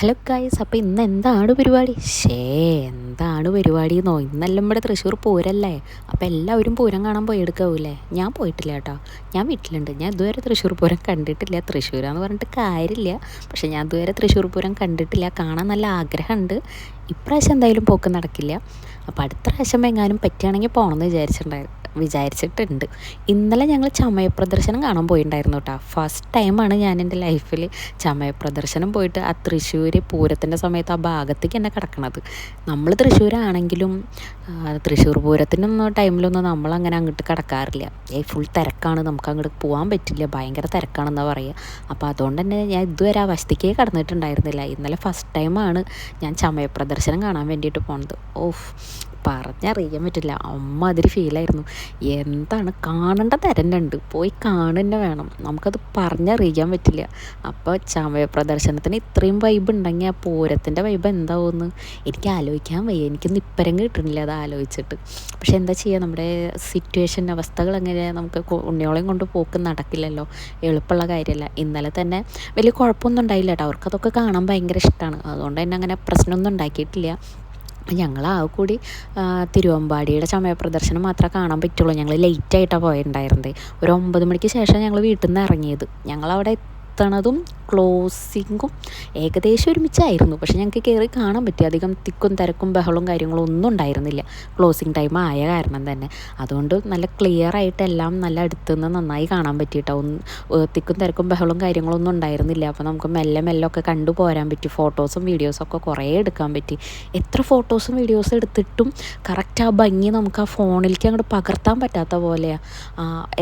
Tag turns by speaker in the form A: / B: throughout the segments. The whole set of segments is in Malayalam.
A: ഹലോ ഗായ്സ് അപ്പോൾ ഇന്ന് എന്താണ് പരിപാടി? ഷേ എന്താണ് പരിപാടി എന്നോ? ഇന്നെല്ലാം ഇവിടെ തൃശ്ശൂർ പൂരല്ലേ? അപ്പോൾ എല്ലാവരും പൂരം കാണാൻ പോയി എടുക്കാവൂലേ ഞാൻ പോയിട്ടില്ല കേട്ടോ. ഞാൻ വീട്ടിലുണ്ട്. ഞാൻ ഇതുവരെ തൃശ്ശൂർ പൂരം കണ്ടിട്ടില്ല. തൃശ്ശൂരാന്ന് പറഞ്ഞിട്ട് കാര്യമില്ല. പക്ഷെ ഞാൻ ഇതുവരെ തൃശ്ശൂർ പൂരം കണ്ടിട്ടില്ല. കാണാൻ നല്ല ആഗ്രഹമുണ്ട്. ഇപ്രാവശ്യം എന്തായാലും പോക്ക് നടക്കില്ല. അപ്പോൾ അടുത്ത പ്രാവശ്യം എങ്ങാനും പറ്റുകയാണെങ്കിൽ പോകണമെന്ന് വിചാരിച്ചിട്ടുണ്ടായിരുന്നു. വിചാരിച്ചിട്ടുണ്ട്. ഇന്നലെ ഞങ്ങൾ ചമയ പ്രദർശനം കാണാൻ പോയിട്ടുണ്ടായിരുന്നു കേട്ടോ ഫസ്റ്റ് ടൈമാണ് ഞാൻ എന്റെ ലൈഫിൽ ചമയ പ്രദർശനം പോയിട്ട് ആ തൃശ്ശൂർ പൂരത്തിന്റെ സമയത്ത് ആ ഭാഗത്തേക്ക് തന്നെ കിടക്കണത്. നമ്മൾ തൃശ്ശൂരാണെങ്കിലും തൃശ്ശൂർ പൂരത്തിനൊന്നും ടൈമിലൊന്നും നമ്മൾ അങ്ങനെ അങ്ങോട്ട് കിടക്കാറില്ല. ഏ ഫുൾ തിരക്കാണ്. നമുക്ക് അങ്ങോട്ട് പോകാൻ പറ്റില്ല. ഭയങ്കര തിരക്കാണെന്നാണ് പറയുക അപ്പോൾ അതുകൊണ്ട് തന്നെ ഞാൻ ഇതുവരെ ആ വശത്തേക്കേ കടന്നിട്ടുണ്ടായിരുന്നില്ല. ഇന്നലെ ഫസ്റ്റ് ടൈമാണ് ഞാൻ ചമയ പ്രദർശനം കാണാൻ വേണ്ടിയിട്ട് പോണത്. ഓഫ് പറഞ്ഞറിയാൻ പറ്റില്ല. അമ്മ അതിൽ ഫീലായിരുന്നു എന്താണ് കാണേണ്ട തരന്നുണ്ട് പോയി കാണുന്നെ വേണം. നമുക്കത് പറഞ്ഞറിയിക്കാൻ പറ്റില്ല. അപ്പോൾ ചമയ പ്രദർശനത്തിന് ഇത്രയും വൈബ് ഉണ്ടെങ്കിൽ ആ പൂരത്തിന്റെ വൈബ് എന്താവുമെന്ന് എനിക്ക് ആലോചിക്കാൻ വയ്യ. എനിക്കൊന്നും ഇപ്പരം കിട്ടണില്ല അത് ആലോചിച്ചിട്ട് പക്ഷെ എന്താ ചെയ്യുക നമ്മുടെ സിറ്റുവേഷൻ അവസ്ഥകൾ എങ്ങനെ നമുക്ക് ഉണ്ണിയോളെയും കൊണ്ട് പോക്ക് നടക്കില്ലല്ലോ? എളുപ്പമുള്ള കാര്യമല്ല ഇന്നലെ തന്നെ വലിയ കുഴപ്പമൊന്നും ഉണ്ടായില്ല കേട്ടോ അവർക്കതൊക്കെ കാണാൻ ഭയങ്കര ഇഷ്ടമാണ് അതുകൊണ്ട് തന്നെ അങ്ങനെ പ്രശ്നമൊന്നും ഉണ്ടാക്കിയിട്ടില്ല. ഞങ്ങൾ ആ കൂടി തിരുവമ്പാടിയുടെ ചമയ പ്രദർശനം മാത്രമേ കാണാൻ പറ്റുള്ളൂ. ഞങ്ങൾ ലേറ്റായിട്ടാണ് പോയിട്ടുണ്ടായിരുന്നത് ഒരു ഒമ്പത് മണിക്ക് ശേഷം ഞങ്ങൾ വീട്ടിൽ നിന്ന് ഇറങ്ങിയത് ഞങ്ങളവിടെ എത്തണതും ക്ലോസിങ്ങും ഏകദേശം ഒരുമിച്ചായിരുന്നു. പക്ഷെ ഞങ്ങൾക്ക് കയറി കാണാൻ പറ്റി. അധികം തിക്കും തിരക്കും ബഹളവും കാര്യങ്ങളും ഒന്നും ഉണ്ടായിരുന്നില്ല. ക്ലോസിങ് ടൈം ആയ കാരണം തന്നെ. അതുകൊണ്ട് നല്ല ക്ലിയർ ആയിട്ട് എല്ലാം നല്ല അടുത്തുനിന്ന് നന്നായി കാണാൻ പറ്റിയിട്ടോ. തിക്കും തിരക്കും ബഹളവും കാര്യങ്ങളും ഒന്നും ഉണ്ടായിരുന്നില്ല. അപ്പോൾ നമുക്ക് മെല്ലെ മെല്ലെ ഒക്കെ കണ്ടു പോരാൻ പറ്റി. ഫോട്ടോസും വീഡിയോസും ഒക്കെ കുറേ എടുക്കാൻ പറ്റി. എത്ര ഫോട്ടോസും വീഡിയോസും എടുത്തിട്ടും കറക്റ്റ് ആ ഭംഗി നമുക്ക് ആ ഫോണിലേക്ക് അങ്ങോട്ട് പകർത്താൻ പറ്റാത്ത പോലെയാണ്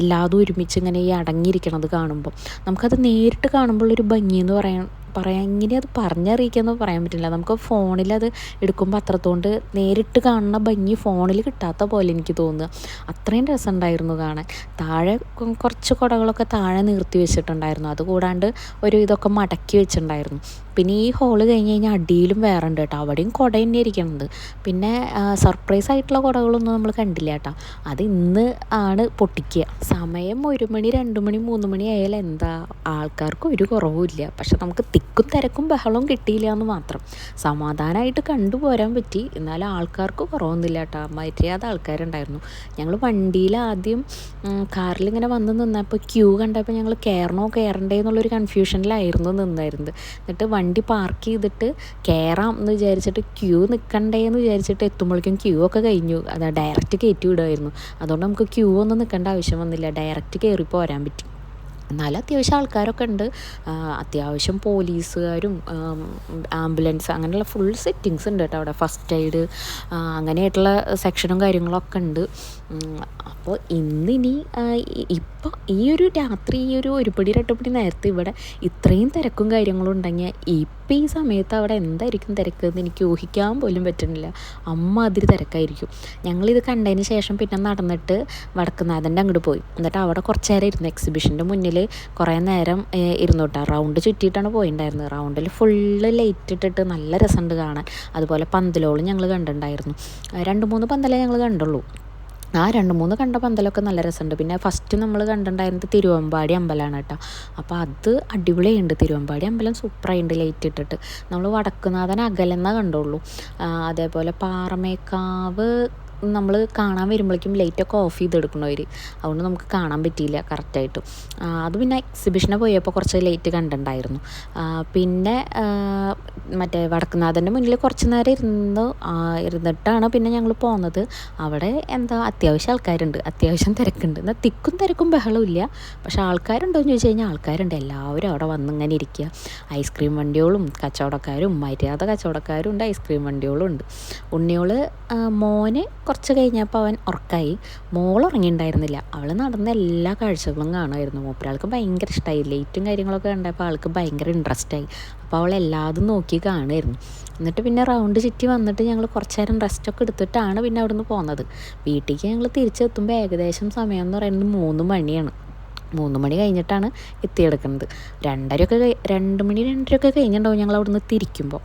A: എല്ലാതും ഒരുമിച്ച് ഇങ്ങനെ ഈ അടങ്ങിയിരിക്കണത് കാണുമ്പോൾ നമുക്കത് നേരിട്ട് കാണുമ്പോൾ ഒരു ഭംഗി എന്ന് പറയാൻ പറയാൻ ഇങ്ങനെ അത് പറഞ്ഞറിയിക്കാന്ന് പറയാൻ പറ്റില്ല. നമുക്ക് ഫോണിൽ അത് എടുക്കുമ്പോൾ അത്രത്തോണ്ട് നേരിട്ട് കാണുന്ന ഭംഗി ഫോണിൽ കിട്ടാത്ത പോലെ എനിക്ക് തോന്നുന്നു. അത്രയും രസമുണ്ടായിരുന്നു കാണാൻ. താഴെ കുറച്ച് കുടകളൊക്കെ താഴെ നിർത്തി വെച്ചിട്ടുണ്ടായിരുന്നു. അതുകൂടാണ്ട് ഒരു ഇതൊക്കെ മടക്കി വെച്ചിട്ടുണ്ടായിരുന്നു. പിന്നെ ഈ ഹോൾ കഴിഞ്ഞ് കഴിഞ്ഞാൽ അടിയിലും വേറെ ഉണ്ട് കേട്ടോ അവിടെയും കുട തന്നെ ഇരിക്കുന്നത് പിന്നെ സർപ്രൈസ് ആയിട്ടുള്ള കുടകളൊന്നും നമ്മൾ കണ്ടില്ല കേട്ടോ അത് ഇന്ന് ആണ് പൊട്ടിക്കുക. സമയം ഒരു മണി രണ്ട് മണി മൂന്ന് മണി ആയാലും എന്താ? ആൾക്കാർക്ക് ഒരു കുറവുമില്ല പക്ഷെ നമുക്ക് തിക്കും തിരക്കും ബഹളവും കിട്ടിയില്ല എന്ന് മാത്രം. സമാധാനമായിട്ട് കണ്ടുപോരാൻ പറ്റി. എന്നാലും ആൾക്കാർക്ക് കുറവൊന്നുമില്ല കേട്ടോ മര്യാദ ആൾക്കാരുണ്ടായിരുന്നു. ഞങ്ങൾ വണ്ടിയിൽ ആദ്യം കാറിൽ ഇങ്ങനെ വന്ന് നിന്നപ്പോൾ ക്യൂ കണ്ടപ്പോൾ ഞങ്ങൾ കയറണോ കയറണ്ടേ എന്നുള്ളൊരു കൺഫ്യൂഷനിലായിരുന്നു നിന്നായിരുന്നത്. എന്നിട്ട് വണ്ടി പാർക്ക് ചെയ്തിട്ട് കയറാം എന്ന് വിചാരിച്ചിട്ട് ക്യൂ നിൽക്കണ്ടേ എന്ന് വിചാരിച്ചിട്ട് എത്തുമ്പോഴേക്കും ക്യൂ ഒക്കെ കഴിഞ്ഞു. അത് ഡയറക്റ്റ് കയറ്റി വിടുമായിരുന്നു അതുകൊണ്ട് നമുക്ക് ക്യൂ ഒന്നും നിൽക്കേണ്ട ആവശ്യം വന്നില്ല. ഡയറക്റ്റ് കയറി പോരാൻ പറ്റി. എന്നാലും അത്യാവശ്യം ആൾക്കാരൊക്കെ ഉണ്ട്. അത്യാവശ്യം പോലീസുകാരും ആംബുലൻസ് അങ്ങനെയുള്ള ഫുൾ സെറ്റിങ്സ് ഉണ്ട് കേട്ടോ അവിടെ. ഫസ്റ്റ് എയ്ഡ് അങ്ങനെയായിട്ടുള്ള സെക്ഷനും കാര്യങ്ങളൊക്കെ ഉണ്ട്. അപ്പോൾ ഇന്നിനി ഇപ്പോൾ ഈ ഒരു രാത്രി ഈ ഒരു ഒരുപടി രണ്ടുപടി നേരത്തെ ഇവിടെ ഇത്രയും തിരക്കും കാര്യങ്ങളും ഉണ്ടെങ്കിൽ ഇപ്പം ഈ സമയത്ത് അവിടെ എന്തായിരിക്കും തിരക്ക് എന്ന് എനിക്ക് ഊഹിക്കാൻ പോലും പറ്റുന്നില്ല. അമ്മ അതിരി തിരക്കായിരിക്കും. ഞങ്ങളിത് കണ്ടതിന് ശേഷം പിന്നെ നടന്നിട്ട് വടക്കുന്നാഥന്റെ അങ്ങോട്ട് പോയി. എന്നിട്ട് അവിടെ കുറച്ച് നേരം ഇരുന്നു. എക്സിബിഷന്റെ മുന്നിൽ കുറേ നേരം ഇരുന്നു കേട്ടോ. റൗണ്ട് ചുറ്റിയിട്ടാണ് പോയിട്ടുണ്ടായിരുന്നത് റൗണ്ടിൽ ഫുള്ള് ലൈറ്റ് ഇട്ടിട്ട് നല്ല രസമുണ്ട് കാണാൻ. അതുപോലെ പന്തലോളും ഞങ്ങൾ കണ്ടിട്ടുണ്ടായിരുന്നു. രണ്ട് മൂന്ന് പന്തലേ ഞങ്ങൾ കണ്ടുള്ളൂ. ആ രണ്ട് മൂന്ന് കണ്ട പന്തലൊക്കെ നല്ല രസമുണ്ട്. പിന്നെ ഫസ്റ്റ് നമ്മൾ കണ്ടിട്ടുണ്ടായിരുന്നത് തിരുവമ്പാടി അമ്പലമാണ് കേട്ടോ. അപ്പോൾ അത് അടിപൊളിയുണ്ട് തിരുവമ്പാടി അമ്പലം സൂപ്പറായിട്ടുണ്ട് ലൈറ്റ് ഇട്ടിട്ട്. നമ്മൾ വടക്കുനാഥൻ അകലെന്നാ കണ്ടുള്ളൂ. അതേപോലെ പാറമേക്കാവ് നമ്മൾ കാണാൻ വരുമ്പോഴേക്കും ലൈറ്റൊക്കെ ഓഫ് ചെയ്തെടുക്കണവർ അതുകൊണ്ട് നമുക്ക് കാണാൻ പറ്റിയില്ല കറക്റ്റായിട്ട് അത് പിന്നെ എക്സിബിഷനെ പോയപ്പോൾ കുറച്ച് ലൈറ്റ് കണ്ടിട്ടുണ്ടായിരുന്നു. പിന്നെ മറ്റേ വടക്കുന്നാഥന്റെ മുന്നിൽ കുറച്ച് നേരം ഇരുന്ന് ഇരുന്നിട്ടാണ് പിന്നെ ഞങ്ങൾ പോകുന്നത് അവിടെ എന്താ അത്യാവശ്യം ആൾക്കാരുണ്ട്. അത്യാവശ്യം തിരക്കുണ്ട്. എന്നാൽ തിക്കും തിരക്കും ബഹളവും ഇല്ല. പക്ഷേ ആൾക്കാരുണ്ടോ എന്ന് ചോദിച്ചു കഴിഞ്ഞാൽ ആൾക്കാരുണ്ട്. എല്ലാവരും അവിടെ വന്ന് ഇങ്ങനെ ഇരിക്കുക ഐസ്ക്രീം വണ്ടികളും കച്ചവടക്കാരും മര്യാദ കച്ചവടക്കാരും ഉണ്ട് ഐസ്ക്രീം വണ്ടികളും ഉണ്ട്. ഉണ്ണിയോൾ മോന് കുറച്ച് കഴിഞ്ഞപ്പോൾ അവൻ ഉറക്കായി. മോൾ ഉറങ്ങിയിട്ടുണ്ടായിരുന്നില്ല അവൾ നടന്ന എല്ലാ കാഴ്ചകളും കാണുമായിരുന്നു. മൂപ്പരാൾക്ക് ഭയങ്കര ഇഷ്ടമായി ലൈറ്റും കാര്യങ്ങളൊക്കെ കണ്ടപ്പോൾ ആൾക്ക് ഭയങ്കര ഇൻട്രസ്റ്റായി അപ്പോൾ അവൾ എല്ലാതും നോക്കി കാണുമായിരുന്നു. എന്നിട്ട് പിന്നെ റൗണ്ട് ചുറ്റി വന്നിട്ട് ഞങ്ങൾ കുറച്ച് നേരം റെസ്റ്റൊക്കെ എടുത്തിട്ടാണ് പിന്നെ അവിടുന്ന് പോകുന്നത് വീട്ടിലേക്ക് ഞങ്ങൾ തിരിച്ചെത്തുമ്പോൾ ഏകദേശം സമയം എന്ന് പറയുന്നത് മൂന്ന് മണിയാണ്. മൂന്ന് മണി കഴിഞ്ഞിട്ടാണ് എത്തിയെടുക്കുന്നത്. രണ്ടരയൊക്കെ രണ്ട് മണി രണ്ടരയൊക്കെ കഴിഞ്ഞിട്ടുണ്ടാവും ഞങ്ങൾ അവിടുന്ന് തിരിക്കുമ്പോൾ.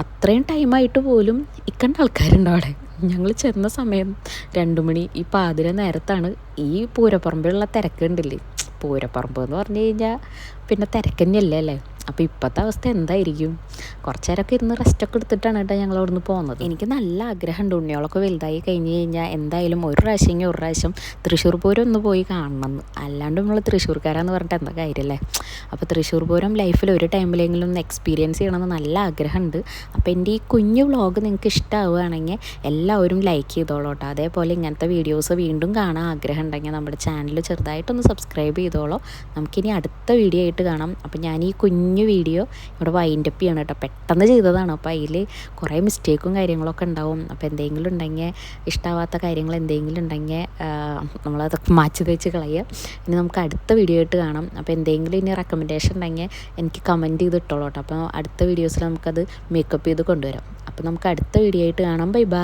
A: അത്രയും ടൈമായിട്ട് പോലും ഇക്കണ്ട ആൾക്കാരുണ്ട് അവിടെ. ഞങ്ങൾ ചെന്ന സമയം രണ്ട് മണി. ഈ പാതിര നേരത്താണ് ഈ പൂരപ്പറമ്പിലുള്ള തിരക്കുണ്ടല്ലേ പൂരപ്പറമ്പ് എന്ന് പറഞ്ഞു കഴിഞ്ഞാൽ പിന്നെ തിരക്കന്നെയല്ലേ അല്ലേ? അപ്പോൾ ഇപ്പോഴത്തെ അവസ്ഥ എന്തായിരിക്കും? കുറച്ച് നേരമൊക്കെ ഇരുന്ന് റെസ്റ്റൊക്കെ എടുത്തിട്ടാണ് കേട്ടോ ഞങ്ങൾ അവിടുന്ന് പോകുന്നത്. എനിക്ക് നല്ല ആഗ്രഹമുണ്ട്. ഉണ്ണിയോളൊക്കെ വലുതായി കഴിഞ്ഞ് കഴിഞ്ഞാൽ എന്തായാലും ഒരു പ്രാവശ്യം ഒരു പ്രാവശ്യം തൃശ്ശൂർ പൂരം ഒന്ന് പോയി കാണണമെന്ന് അല്ലാണ്ട് നമ്മൾ തൃശ്ശൂർക്കാരാന്ന് പറഞ്ഞിട്ട് എന്താ കാര്യമല്ലേ അപ്പോൾ തൃശ്ശൂർ പൂരം ലൈഫിൽ ഒരു ടൈമിലെങ്കിലും ഒന്ന് എക്സ്പീരിയൻസ് ചെയ്യണമെന്ന് നല്ല ആഗ്രഹമുണ്ട്. അപ്പോൾ എന്റെ ഈ കുഞ്ഞു വ്ളോഗ് നിങ്ങൾക്ക് ഇഷ്ടമാവുകയാണെങ്കിൽ എല്ലാവരും ലൈക്ക് ചെയ്തോളൂ കേട്ടോ. അതേപോലെ ഇങ്ങനത്തെ വീഡിയോസ് വീണ്ടും കാണാൻ ആഗ്രഹം ഉണ്ടെങ്കിൽ നമ്മുടെ ചാനൽ ചെറുതായിട്ടൊന്ന് സബ്സ്ക്രൈബ് ചെയ്തോളൂ. നമുക്കിനി അടുത്ത വീഡിയോ ആയിട്ട് കാണാം. അപ്പോൾ ഞാൻ ഈ കുഞ്ഞു വീഡിയോ. ഇവിടെ വൈൻഡപ്പ് ചെയ്യണം കേട്ടോ. പെട്ടെന്ന് ചെയ്തതാണ്. അപ്പോൾ അതിൽ കുറേ മിസ്റ്റേക്കും കാര്യങ്ങളൊക്കെ ഉണ്ടാവും. അപ്പോൾ എന്തെങ്കിലും ഉണ്ടെങ്കിൽ ഇഷ്ടമാവാത്ത കാര്യങ്ങൾ എന്തെങ്കിലും ഉണ്ടെങ്കിൽ നമ്മളതൊക്കെ മാച്ച് തേച്ച് കളയുക. ഇനി നമുക്ക് അടുത്ത വീഡിയോ ആയിട്ട് കാണാം. അപ്പോൾ എന്തെങ്കിലും ഇനി റെക്കമെൻഡേഷൻ ഉണ്ടെങ്കിൽ എനിക്ക് കമന്റ് ചെയ്ത് കേട്ടോ. അപ്പോൾ അടുത്ത വീഡിയോസിൽ നമുക്കത് മേക്കപ്പ് ചെയ്ത് കൊണ്ടുവരാം. അപ്പോൾ നമുക്ക് അടുത്ത വീഡിയോ ആയിട്ട് കാണാം. Bye bye